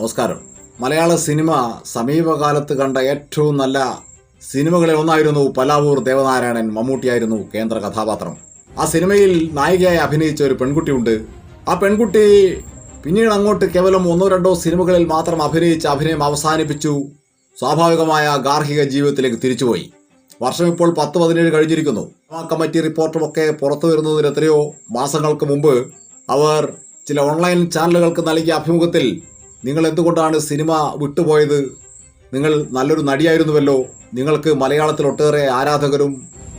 നമസ്കാരം. മലയാള സിനിമ സമീപകാലത്ത് കണ്ട ഏറ്റവും നല്ല സിനിമകളിൽ ഒന്നായിരുന്നു പലാവൂർ ദേവനാരായണൻ മമ്മൂട്ടിയായിരുന്നു കേന്ദ്ര കഥാപാത്രം. ആ സിനിമയിൽ നായികയായി അഭിനയിച്ച ഒരു പെൺകുട്ടിയുണ്ട്. ആ പെൺകുട്ടി പിന്നീട് അങ്ങോട്ട് കേവലം ഒന്നോ രണ്ടോ സിനിമകളിൽ മാത്രം അഭിനയിച്ച് അഭിനയം അവസാനിപ്പിച്ചു. സ്വാഭാവികമായ ഗാർഹിക ജീവിതത്തിലേക്ക് തിരിച്ചുപോയി. വർഷം ഇപ്പോൾ പത്ത് പതിനേഴ് കഴിഞ്ഞിരിക്കുന്നു. ആ കമ്മിറ്റി റിപ്പോർട്ടുമൊക്കെ പുറത്തു വരുന്നതിന് എത്രയോ മാസങ്ങൾക്ക് മുമ്പ് അവർ ചില ഓൺലൈൻ ചാനലുകൾക്ക് നൽകിയ അഭിമുഖത്തിൽ നിങ്ങൾ എന്തുകൊണ്ടാണ് സിനിമ വിട്ടുപോയത്? നിങ്ങൾ നല്ലൊരു നടിയായിരുന്നുവല്ലോ. നിങ്ങൾക്ക് മലയാളത്തിൽ ഒട്ടേറെ ആരാധകരും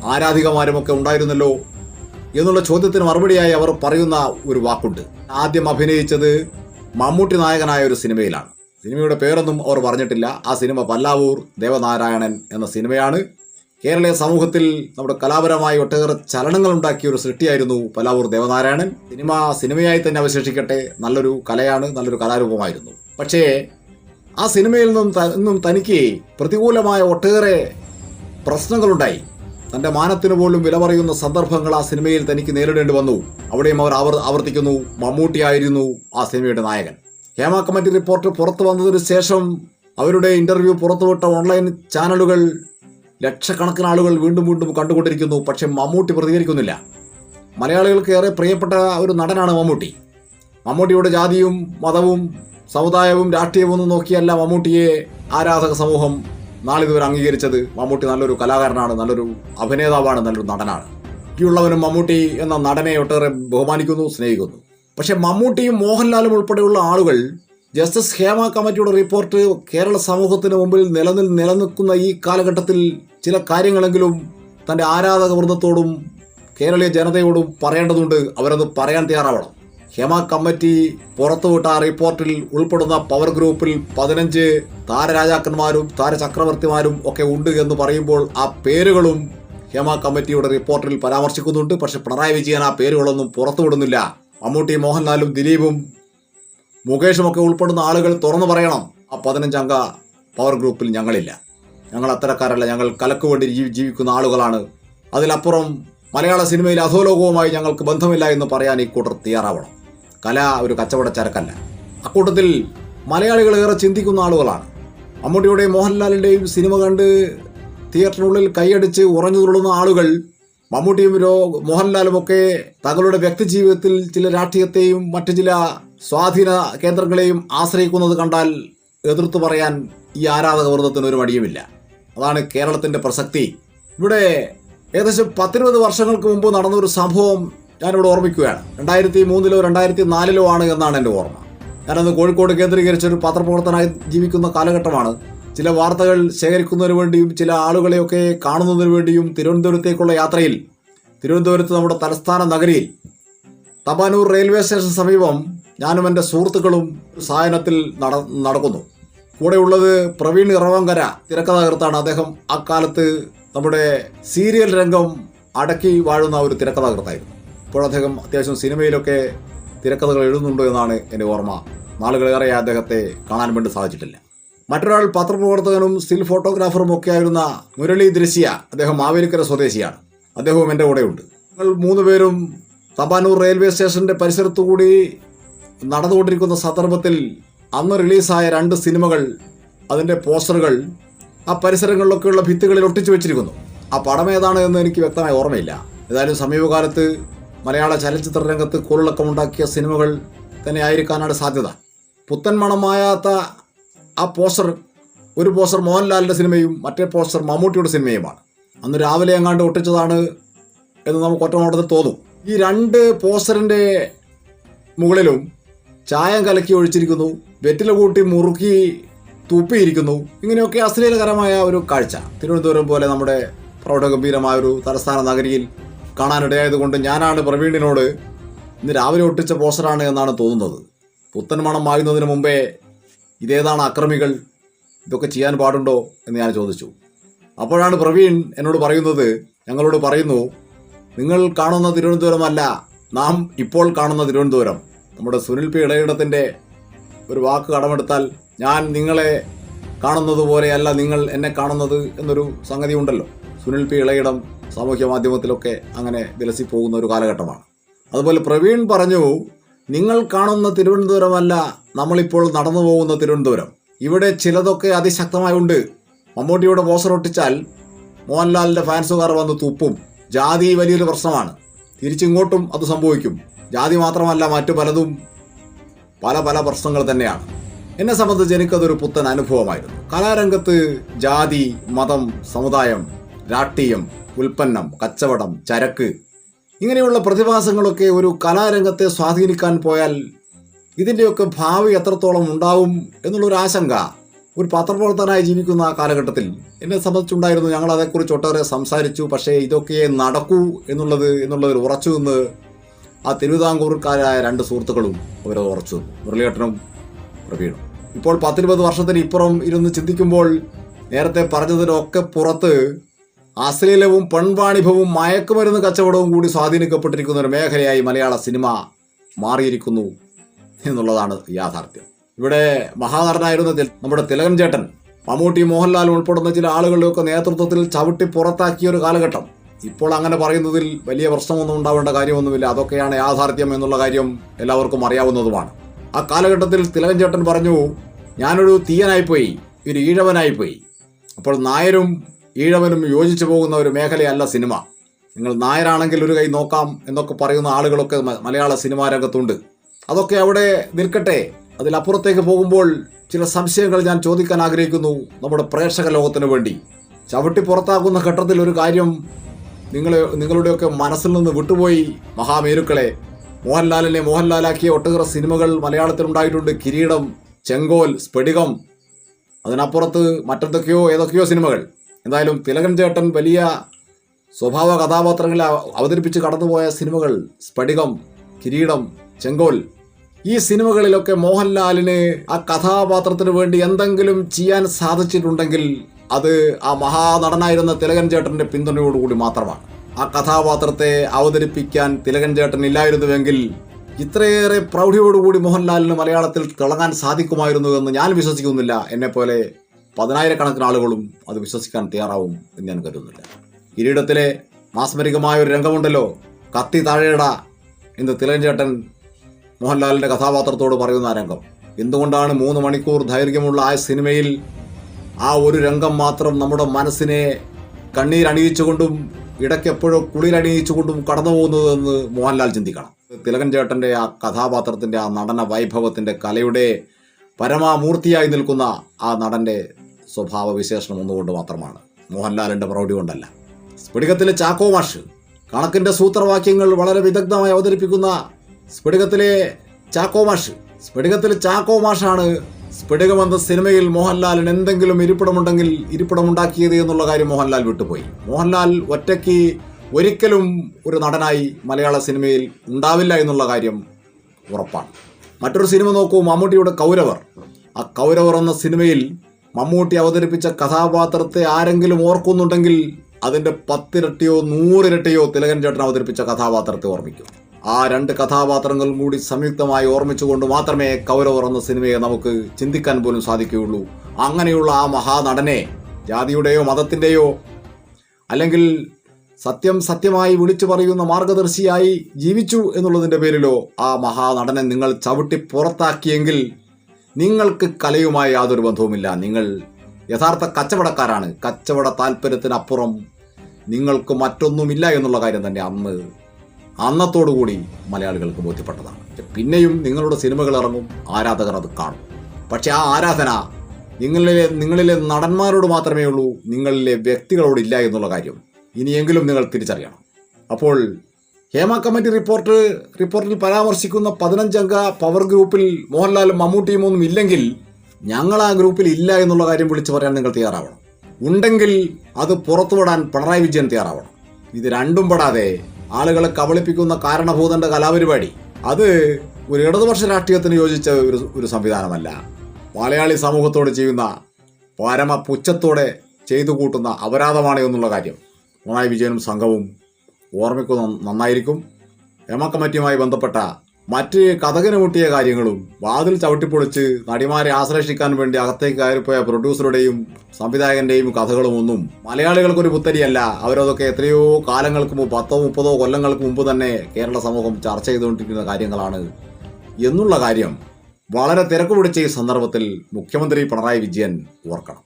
ആരാധികമാരുമൊക്കെ ഉണ്ടായിരുന്നല്ലോ എന്നുള്ള ചോദ്യത്തിന് മറുപടിയായി അവർ പറയുന്ന ഒരു വാക്കുണ്ട്. ആദ്യം അഭിനയിച്ചത് മമ്മൂട്ടി നായകനായ ഒരു സിനിമയിലാണ്. സിനിമയുടെ പേരൊന്നും അവർ പറഞ്ഞിട്ടില്ല. ആ സിനിമ പല്ലാവൂർ ദേവനാരായണൻ എന്ന സിനിമയാണ്. കേരളീയ സമൂഹത്തിൽ നമ്മുടെ കലാപരമായി ഒട്ടേറെ ചലനങ്ങൾ ഉണ്ടാക്കിയ ഒരു സൃഷ്ടിയായിരുന്നു പലാവൂർ ദേവനാരായണൻ. സിനിമ സിനിമയായി തന്നെ അവശേഷിക്കട്ടെ നല്ലൊരു കലയാണ് നല്ലൊരു കലാരൂപമായിരുന്നു. പക്ഷേ ആ സിനിമയിൽ നിന്നും തനിക്ക് പ്രതികൂലമായ ഒട്ടേറെ പ്രശ്നങ്ങളുണ്ടായി. തന്റെ മാനത്തിന് പോലും വില പറയുന്ന സന്ദർഭങ്ങൾ ആ സിനിമയിൽ തനിക്ക് നേരിടേണ്ടി വന്നു. അവിടെയും അവർ ആവർ ആവർത്തിക്കുന്നു മമ്മൂട്ടിയായിരുന്നു ആ സിനിമയുടെ നായകൻ. ഹേമ കമ്മിറ്റി റിപ്പോർട്ട് പുറത്തു വന്നതിന് ശേഷം അവരുടെ ഇന്റർവ്യൂ പുറത്തുവിട്ട ഓൺലൈൻ ചാനലുകൾ ലക്ഷക്കണക്കിന് ആളുകൾ വീണ്ടും വീണ്ടും കണ്ടുകൊണ്ടിരിക്കുന്നു പക്ഷെ മമ്മൂട്ടി പ്രതികരിക്കുന്നില്ല. മലയാളികൾക്ക് ഏറെ പ്രിയപ്പെട്ട ഒരു നടനാണ് മമ്മൂട്ടി. മമ്മൂട്ടിയുടെ ജാതിയും മതവും സമുദായവും രാഷ്ട്രീയവും ഒന്നും നോക്കിയല്ല മമ്മൂട്ടിയെ ആരാധക സമൂഹം നാളിതുവരെ അംഗീകരിച്ചത്. മമ്മൂട്ടി നല്ലൊരു കലാകാരനാണ് നല്ലൊരു അഭിനേതാവാണ് നല്ലൊരു നടനാണ്. ബാക്കിയുള്ളവനും മമ്മൂട്ടി എന്ന നടനെ ഒട്ടേറെ ബഹുമാനിക്കുന്നു സ്നേഹിക്കുന്നു. പക്ഷെ മമ്മൂട്ടിയും മോഹൻലാലും ഉൾപ്പെടെയുള്ള ആളുകൾ ജസ്റ്റിസ് ഹേമ കമ്മിറ്റിയുടെ റിപ്പോർട്ട് കേരള സമൂഹത്തിന് മുമ്പിൽ നിലനിൽ നിലനിൽക്കുന്ന ഈ കാലഘട്ടത്തിൽ ചില കാര്യങ്ങളെങ്കിലും തന്റെ ആരാധക വൃന്ദത്തോടും കേരളീയ ജനതയോടും പറയേണ്ടതുണ്ട്. അവരത് പറയാൻ തയ്യാറാവണം. ഹേമ കമ്മിറ്റി പുറത്തുവിട്ട ആ റിപ്പോർട്ടിൽ ഉൾപ്പെടുന്ന പവർ ഗ്രൂപ്പിൽ പതിനഞ്ച് താരരാജാക്കന്മാരും താരചക്രവർത്തിമാരും ഒക്കെ ഉണ്ട് എന്ന് പറയുമ്പോൾ ആ പേരുകളും ഹേമ കമ്മിറ്റിയുടെ റിപ്പോർട്ടിൽ പരാമർശിക്കുന്നുണ്ട്. പക്ഷെ പിണറായി വിജയൻ ആ പേരുകളൊന്നും പുറത്തുവിടുന്നില്ല. മമ്മൂട്ടി മോഹൻലാലും ദിലീപും മുകേഷും ഒക്കെ ഉൾപ്പെടുന്ന ആളുകൾ തുറന്നു പറയണം. ആ പതിനഞ്ചംഗ പവർ ഗ്രൂപ്പിൽ ഞങ്ങളില്ല. ഞങ്ങൾ അത്തരക്കാരല്ല. ഞങ്ങൾ കലക്ക് വേണ്ടി ജീവി- ജീവിക്കുന്ന ആളുകളാണ്. അതിലപ്പുറം മലയാള സിനിമയിൽ അധോലോകവുമായി ഞങ്ങൾക്ക് ബന്ധമില്ല എന്ന് പറയാൻ ഈ കൂട്ടർ തയ്യാറാവണം. കല ഒരു കച്ചവട ചരക്കല്ല. അക്കൂട്ടത്തിൽ മലയാളികൾ ഏറെ ചിന്തിക്കുന്ന ആളുകളാണ്. മമ്മൂട്ടിയുടെയും മോഹൻലാലിന്റെയും സിനിമ കണ്ട് തിയേറ്ററിനുള്ളിൽ കൈയടിച്ച് ഉറഞ്ഞു തുള്ളുന്ന ആളുകൾ മമ്മൂട്ടിയും രോ മോഹൻലാലും ഒക്കെ തങ്ങളുടെ വ്യക്തിജീവിതത്തിൽ ചില രാഷ്ട്രീയത്തെയും മറ്റു ചില സ്വാധീന കേന്ദ്രങ്ങളെയും ആശ്രയിക്കുന്നത് കണ്ടാൽ എതിർത്തു പറയാൻ ഈ ആരാധക വൃന്ദത്തിന് ഒരു മടിയുമില്ല അതാണ് കേരളത്തിന്റെ പ്രസക്തി. ഇവിടെ ഏകദേശം പത്തിരുപത് വർഷങ്ങൾക്ക് മുമ്പ് നടന്ന ഒരു സംഭവം ഞാനിവിടെ ഓർമ്മിക്കുകയാണ്. രണ്ടായിരത്തി മൂന്നിലോ രണ്ടായിരത്തി നാലിലോ ആണ് എന്നാണ് എന്റെ ഓർമ്മ. ഞാനന്ന് കോഴിക്കോട് കേന്ദ്രീകരിച്ച ഒരു പത്രപ്രവർത്തനായി ജീവിക്കുന്ന കാലഘട്ടമാണ്. ചില വാർത്തകൾ ശേഖരിക്കുന്നതിന് വേണ്ടിയും ചില ആളുകളെയൊക്കെ കാണുന്നതിന് വേണ്ടിയും തിരുവനന്തപുരത്തേക്കുള്ള യാത്രയിൽ തിരുവനന്തപുരത്ത് നമ്മുടെ തലസ്ഥാന നഗരിയിൽ. തപാനൂർ റെയിൽവേ സ്റ്റേഷൻ സമീപം ഞാനും എന്റെ സുഹൃത്തുക്കളും സായനത്തിൽ നട നടക്കുന്നു. കൂടെയുള്ളത് പ്രവീൺ ഇറവങ്കര തിരക്കഥാകൃത്താണ്. അദ്ദേഹം അക്കാലത്ത് നമ്മുടെ സീരിയൽ രംഗം അടക്കി വാഴുന്ന ഒരു തിരക്കഥാകൃത്തായിരുന്നു. ഇപ്പോൾ അദ്ദേഹം അത്യാവശ്യം സിനിമയിലൊക്കെ തിരക്കഥകൾ എഴുതുന്നുണ്ടോ എന്നാണ് എന്റെ ഓർമ്മ. നാളുകളേറെ അദ്ദേഹത്തെ കാണാൻ വേണ്ടി സാധിച്ചിട്ടില്ല. മറ്റൊരാൾ പത്രപ്രവർത്തകനും സ്റ്റിൽ ഫോട്ടോഗ്രാഫറും ഒക്കെ ആയിരുന്ന മുരളി ദൃശ്യ അദ്ദേഹം മാവേലിക്കര സ്വദേശിയാണ്. അദ്ദേഹവും എന്റെ കൂടെയുണ്ട്. ഞങ്ങൾ മൂന്നുപേരും തപാനൂർ റെയിൽവേ സ്റ്റേഷന്റെ പരിസരത്തുകൂടി നടന്നുകൊണ്ടിരിക്കുന്ന സന്ദർഭത്തിൽ അന്ന് റിലീസായ രണ്ട് സിനിമകൾ അതിന്റെ പോസ്റ്ററുകൾ ആ പരിസരങ്ങളിലൊക്കെയുള്ള ഭിത്തികളിൽ ഒട്ടിച്ചു വെച്ചിരിക്കുന്നു. ആ പടം ഏതാണ് എന്ന് എനിക്ക് വ്യക്തമായി ഓർമ്മയില്ല. ഏതായാലും സമീപകാലത്ത് മലയാള ചലച്ചിത്ര രംഗത്ത് കോളിളക്കമുണ്ടാക്കിയ സിനിമകൾ തന്നെ ആയിരിക്കാനാണ് സാധ്യത. പുത്തൻ മണമായാത്ത ആ പോസ്റ്റർ ഒരു പോസ്റ്റർ മോഹൻലാലിന്റെ സിനിമയും മറ്റേ പോസ്റ്റർ മമ്മൂട്ടിയുടെ സിനിമയുമാണ്. അന്ന് രാവിലെ എങ്ങാണ്ട് ഒട്ടിച്ചതാണ് എന്ന് നമുക്ക് ഒറ്റനോട്ടത്തിൽ തോന്നും. ഈ രണ്ട് പോസ്റ്ററിന്റെ മുകളിലും ചായം കലക്കി ഒഴിച്ചിരിക്കുന്നു വെറ്റില കൂട്ടി മുറുക്കി തുപ്പിയിരിക്കുന്നു. ഇങ്ങനെയൊക്കെ അശ്ലീലകരമായ ഒരു കാഴ്ച. തിരുവനന്തപുരം പോലെ നമ്മുടെ പ്രൗഢഗംഭീരമായ ഒരു തലസ്ഥാന നഗരിയിൽ കാണാനിടയായതുകൊണ്ട് ഞാനാണ് പ്രവീണിനോട് ഇന്ന് രാവിലെ ഒട്ടിച്ച പോസ്റ്ററാണ് എന്നാണ് തോന്നുന്നത്. പുത്തൻ മണം മുമ്പേ ഇതേതാണ് അക്രമികൾ? ഇതൊക്കെ ചെയ്യാൻ പാടുണ്ടോ എന്ന് ഞാൻ ചോദിച്ചു. അപ്പോഴാണ് പ്രവീൺ എന്നോട് പറയുന്നത് ഞങ്ങളോട് പറയുന്നു നിങ്ങൾ കാണുന്ന തിരുവനന്തപുരമല്ല നാം ഇപ്പോൾ കാണുന്ന തിരുവനന്തപുരം. നമ്മുടെ സുനിൽ പി ഇടയിടത്തിന്റെ ഒരു വാക്ക് കടമെടുത്താൽ ഞാൻ നിങ്ങളെ കാണുന്നത് പോലെയല്ല നിങ്ങൾ എന്നെ കാണുന്നത് എന്നൊരു സംഗതി ഉണ്ടല്ലോ. സുനിൽ പി ഇളയിടം സാമൂഹ്യ മാധ്യമത്തിലൊക്കെ അങ്ങനെ വിലസിപ്പോകുന്ന ഒരു കാലഘട്ടമാണ്. അതുപോലെ പ്രവീൺ പറഞ്ഞു നിങ്ങൾ കാണുന്ന തിരുവനന്തപുരമല്ല നമ്മളിപ്പോൾ നടന്നു പോകുന്ന തിരുവനന്തപുരം. ഇവിടെ ചിലതൊക്കെ അതിശക്തമായുണ്ട്. മമ്മൂട്ടിയുടെ പോസ്റ്റർ ഒട്ടിച്ചാൽ മോഹൻലാലിന്റെ ഫാൻസുകാർ വന്ന് തുപ്പും. ജാതി വലിയൊരു പ്രശ്നമാണ്. തിരിച്ചിങ്ങോട്ടും അത് സംഭവിക്കും. ജാതി മാത്രമല്ല മറ്റു പലതും പല പല പ്രശ്നങ്ങൾ തന്നെയാണ്. എന്നെ സംബന്ധിച്ച് എനിക്കതൊരു പുത്തൻ അനുഭവമായിരുന്നു. കലാരംഗത്ത് ജാതി മതം സമുദായം രാഷ്ട്രീയം ഉൽപ്പന്നം കച്ചവടം ചരക്ക് ഇങ്ങനെയുള്ള പ്രതിഭാസങ്ങളൊക്കെ ഒരു കലാരംഗത്തെ സ്വാധീനിക്കാൻ പോയാൽ ഇതിന്റെയൊക്കെ ഭാവി എത്രത്തോളം ഉണ്ടാവും എന്നുള്ളൊരു ആശങ്ക ഒരു പത്രപ്രവർത്തകനായി ജീവിക്കുന്ന ആ കാലഘട്ടത്തിൽ എന്നെ സംബന്ധിച്ചുണ്ടായിരുന്നു. ഞങ്ങൾ അതേക്കുറിച്ച് ഒട്ടേറെ സംസാരിച്ചു. പക്ഷേ ഇതൊക്കെ നടക്കൂ എന്നുള്ളത് എന്നുള്ളതിൽ ഉറച്ചു നിന്ന് ആ തിരുവിതാംകൂർക്കാരായ രണ്ട് സുഹൃത്തുക്കളും അവരത് ഉറച്ചു മുരളിയേട്ടനും പ്രവീണും. ഇപ്പോൾ പത്തിരുപത് വർഷത്തിന് ഇപ്പുറം ഇരുന്ന് ചിന്തിക്കുമ്പോൾ നേരത്തെ പറഞ്ഞതിനൊക്കെ പുറത്ത് അശ്ലീലവും പെൺവാണിഭവും മയക്കുമരുന്ന് കച്ചവടവും കൂടി സ്വാധീനിക്കപ്പെട്ടിരിക്കുന്ന ഒരു മേഖലയായി മലയാള സിനിമ മാറിയിരിക്കുന്നു എന്നുള്ളതാണ് യാഥാർത്ഥ്യം. ഇവിടെ മഹാനടനായിരുന്ന നമ്മുടെ തിലകൻ ചേട്ടൻ മമ്മൂട്ടി മോഹൻലാൽ ഉൾപ്പെടുന്ന ചില ആളുകളുടെയൊക്കെ നേതൃത്വത്തിൽ ചവിട്ടി പുറത്താക്കിയ ഒരു കാലഘട്ടം. ഇപ്പോൾ അങ്ങനെ പറയുന്നതിൽ വലിയ പ്രശ്നമൊന്നും ഉണ്ടാവേണ്ട കാര്യമൊന്നുമില്ല. അതൊക്കെയാണ് യാഥാർത്ഥ്യം എന്നുള്ള കാര്യം എല്ലാവർക്കും അറിയാവുന്നതുമാണ്. ആ കാലഘട്ടത്തിൽ തിലകൻ ചേട്ടൻ പറഞ്ഞു ഞാനൊരു തീയനായിപ്പോയി ഒരു ഈഴവനായിപ്പോയി. അപ്പോൾ നായരും ഈഴവനും യോജിച്ചു പോകുന്ന ഒരു മേഖലയല്ല സിനിമ. നിങ്ങൾ നായരാണെങ്കിൽ ഒരു കൈ നോക്കാം എന്നൊക്കെ പറയുന്ന ആളുകളൊക്കെ മലയാള സിനിമാ രംഗത്തുണ്ട്. അതൊക്കെ അവിടെ നിൽക്കട്ടെ. അതിലപ്പുറത്തേക്ക് പോകുമ്പോൾ ചില സംശയങ്ങൾ ഞാൻ ചോദിക്കാൻ ആഗ്രഹിക്കുന്നു നമ്മുടെ പ്രേക്ഷക ലോകത്തിന് വേണ്ടി. ചവിട്ടി പുറത്താക്കുന്ന ഘട്ടത്തിൽ ഒരു കാര്യം നിങ്ങൾ നിങ്ങളുടെയൊക്കെ മനസ്സിൽ നിന്ന് വിട്ടുപോയി മഹാമേരുക്കളെ. മോഹൻലാലിനെ മോഹൻലാലാക്കിയ ഒട്ടേറെ സിനിമകൾ മലയാളത്തിൽ ഉണ്ടായിട്ടുണ്ട്. കിരീടം ചെങ്കോൽ സ്ഫടികം. അതിനപ്പുറത്ത് മറ്റെന്തൊക്കെയോ ഏതൊക്കെയോ സിനിമകൾ. എന്തായാലും തിലകൻ ചേട്ടൻ വലിയ സ്വഭാവ കഥാപാത്രങ്ങളെ അവതരിപ്പിച്ച് കടന്നുപോയ സിനിമകൾ സ്ഫടികം കിരീടം ചെങ്കോൽ ഈ സിനിമകളിലൊക്കെ മോഹൻലാലിന് ആ കഥാപാത്രത്തിന് വേണ്ടി എന്തെങ്കിലും ചെയ്യാൻ സാധിച്ചിട്ടുണ്ടെങ്കിൽ അത് ആ മഹാനടനായിരുന്ന തിലകൻ ചേട്ടന്റെ പിന്തുണയോടുകൂടി മാത്രമാണ്. ആ കഥാപാത്രത്തെ അവതരിപ്പിക്കാൻ തിലകൻ ചേട്ടൻ ഇല്ലായിരുന്നുവെങ്കിൽ ഇത്രയേറെ പ്രൗഢിയോടുകൂടി മോഹൻലാലിന് മലയാളത്തിൽ തിളങ്ങാൻ സാധിക്കുമായിരുന്നു എന്ന് ഞാൻ വിശ്വസിക്കുന്നില്ല. എന്നെപ്പോലെ പതിനായിരക്കണക്കിന് ആളുകളും അത് വിശ്വസിക്കാൻ തയ്യാറാവും എന്ന് ഞാൻ കരുതുന്നില്ല. കിരീടത്തിലെ മാസ്മരികമായ ഒരു രംഗമുണ്ടല്ലോ. കത്തി താഴെയിട എന്ന് തിലഞ്ചേട്ടൻ മോഹൻലാലിന്റെ കഥാപാത്രത്തോട് പറയുന്ന ആ രംഗം. എന്തുകൊണ്ടാണ് മൂന്ന് മണിക്കൂർ ദൈർഘ്യമുള്ള ആ സിനിമയിൽ ആ ഒരു രംഗം മാത്രം നമ്മുടെ മനസ്സിനെ കണ്ണീരണിയിച്ചുകൊണ്ടും ഇടയ്ക്ക് എപ്പോഴോ കുളിരണിയിച്ചുകൊണ്ടും കടന്നു പോകുന്നതെന്ന് മോഹൻലാൽ ചിന്തിക്കണം. തിലകൻ ചേട്ടന്റെ ആ കഥാപാത്രത്തിന്റെ ആ നടന വൈഭവത്തിന്റെ കലയുടെ പരമാമൂർത്തിയായി നിൽക്കുന്ന ആ നടന്റെ സ്വഭാവ വിശേഷണം ഒന്നുകൊണ്ട് മാത്രമാണ്. മോഹൻലാലിന്റെ പ്രൗഢി കൊണ്ടല്ല. സ്ഫടികത്തിലെ ചാക്കോ മാഷ് കണക്കിന്റെ സൂത്രവാക്യങ്ങൾ വളരെ വിദഗ്ധമായി അവതരിപ്പിക്കുന്ന സ്ഫടികത്തിലെ ചാക്കോ മാഷ്. സ്ഫടികത്തിലെ ചാക്കോ മാഷാണ് സ്ഫടികം എന്ന സിനിമയിൽ മോഹൻലാലിന് എന്തെങ്കിലും ഇരിപ്പിടമുണ്ടെങ്കിൽ ഇരിപ്പിടമുണ്ടാക്കിയത് എന്നുള്ള കാര്യം മോഹൻലാൽ വിട്ടുപോയി. മോഹൻലാൽ ഒറ്റയ്ക്ക് ഒരിക്കലും ഒരു നടനായി മലയാള സിനിമയിൽ ഉണ്ടാവില്ല എന്നുള്ള കാര്യം ഉറപ്പാണ്. മറ്റൊരു സിനിമ നോക്കൂ മമ്മൂട്ടിയുടെ കൗരവർ. ആ കൗരവർ എന്ന സിനിമയിൽ മമ്മൂട്ടി അവതരിപ്പിച്ച കഥാപാത്രത്തെ ആരെങ്കിലും ഓർക്കുന്നുണ്ടെങ്കിൽ അതിന്റെ പത്തിരട്ടിയോ നൂറിരട്ടിയോ തിലകൻ ചേട്ടൻ അവതരിപ്പിച്ച കഥാപാത്രത്തെ ഓർമ്മിക്കും. ആ രണ്ട് കഥാപാത്രങ്ങളും കൂടി സംയുക്തമായി ഓർമ്മിച്ചുകൊണ്ട് മാത്രമേ കൗരവർ എന്ന സിനിമയെ നമുക്ക് ചിന്തിക്കാൻ പോലും സാധിക്കുകയുള്ളൂ. അങ്ങനെയുള്ള ആ മഹാനടനെ ജാതിയുടെയോ മതത്തിന്റെയോ അല്ലെങ്കിൽ സത്യം സത്യമായി വിളിച്ചു പറയുന്ന മാർഗദർശിയായി ജീവിച്ചു എന്നുള്ളതിന്റെ പേരിലോ ആ മഹാനടനെ നിങ്ങൾ ചവിട്ടി പുറത്താക്കിയെങ്കിൽ നിങ്ങൾക്ക് കലയുമായി യാതൊരു ബന്ധവുമില്ല. നിങ്ങൾ യഥാർത്ഥ കച്ചവടക്കാരാണ്. കച്ചവട താല്പര്യത്തിനപ്പുറം നിങ്ങൾക്ക് മറ്റൊന്നുമില്ല എന്നുള്ള കാര്യം തന്നെ അന്ന് അന്നത്തോടുകൂടി മലയാളികൾക്ക് ബോധ്യപ്പെട്ടതാണ്. പിന്നെയും നിങ്ങളുടെ സിനിമകൾ ഇറങ്ങും ആരാധകർ അത് കാണും. പക്ഷേ ആ ആരാധന നിങ്ങളിലെ നിങ്ങളിലെ നടന്മാരോട് മാത്രമേ ഉള്ളൂ നിങ്ങളിലെ വ്യക്തികളോടില്ല എന്നുള്ള കാര്യം. ഇനിയെങ്കിലും നിങ്ങൾ തിരിച്ചറിയണം. അപ്പോൾ ഹേമ കമ്മിറ്റി റിപ്പോർട്ട് റിപ്പോർട്ടിൽ പരാമർശിക്കുന്ന പതിനഞ്ചംഗ പവർ ഗ്രൂപ്പിൽ മോഹൻലാലും മമ്മൂട്ടിയും ഒന്നും ഇല്ലെങ്കിൽ ഞങ്ങൾ ആ ഗ്രൂപ്പിൽ ഇല്ല എന്നുള്ള കാര്യം വിളിച്ചു പറയാൻ നിങ്ങൾ തയ്യാറാവണം. ഉണ്ടെങ്കിൽ അത് പുറത്തുവിടാൻ പിണറായി വിജയൻ തയ്യാറാവണം. ഇത് രണ്ടും പെടാതെ ആളുകളെ കബളിപ്പിക്കുന്ന കാരണഭൂതന്റെ കലാപരിപാടി. അത് ഒരു ഇടതുപക്ഷ രാഷ്ട്രീയത്തിന് യോജിച്ച ഒരു ഒരു സംവിധാനമല്ല. മലയാളി സമൂഹത്തോട് ചെയ്യുന്ന പരമ പുച്ഛത്തോടെ ചെയ്തു കൂട്ടുന്ന അപരാധമാണ് എന്നുള്ള കാര്യം. പിണറായി വിജയനും സംഘവും ഓർമ്മിക്കുന്ന നന്നായിരിക്കും. എമ കമ്മിറ്റിയുമായി ബന്ധപ്പെട്ട മറ്റ് കഥകന് മുട്ടിയ കാര്യങ്ങളും വാതിൽ ചവിട്ടിപ്പൊളിച്ച് നടിമാരെ ആശ്ലേഷിക്കാൻ വേണ്ടി അകത്തേക്ക് കയറിപ്പോയ പ്രൊഡ്യൂസറുടെയും സംവിധായകന്റെയും കഥകളും ഒന്നും മലയാളികൾക്കൊരു പുത്തരിയല്ല. അവരതൊക്കെ എത്രയോ കാലങ്ങൾക്ക് മുമ്പ് പത്തോ മുപ്പതോ കൊല്ലങ്ങൾക്ക് മുമ്പ് തന്നെ കേരള സമൂഹം ചർച്ച ചെയ്തുകൊണ്ടിരിക്കുന്ന കാര്യങ്ങളാണ്. എന്നുള്ള കാര്യം വളരെ തിരക്ക് പിടിച്ച ഈ സന്ദർഭത്തിൽ മുഖ്യമന്ത്രി പിണറായി വിജയൻ ഓർക്കണം.